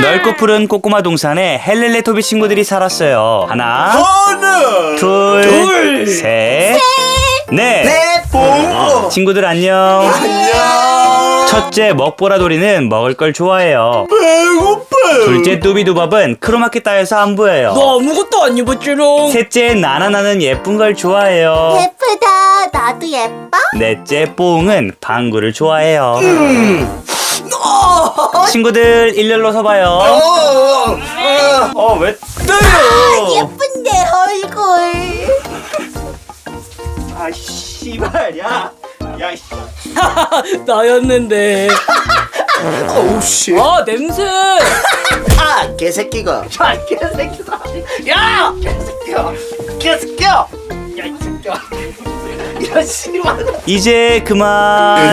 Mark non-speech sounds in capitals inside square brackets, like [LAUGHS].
넓고 푸른 꼬꼬마 동산에 헬렐레 토비 친구들이 살았어요. 하나, 하나 둘, 둘, 셋, 넷. 넷 오. 친구들 안녕. 안녕 첫째 먹보라돌이는 먹을 걸 좋아해요. 배고파 둘째 뚜비두밥은 크로마키 따여서 안 보여요. 너 아무것도 안 입었지롱. 셋째 나나나는 예쁜 걸 좋아해요. 예쁘다. 나도 예뻐? 넷째 뽀옹은 방구를 좋아해요. [LAUGHS] 친구들 일렬로 서봐요. 어, 왜 때려? 예쁜데 얼굴. 아 씨발 야. 야 씨. [LAUGHS] 나였는데. [LAUGHS] 어우 씨. 아 냄새. 아 개새끼가. 야 개새끼가. 야 개새끼야. 개새끼야. 야이 새끼야. 야 씨발. 이제 그만. 아,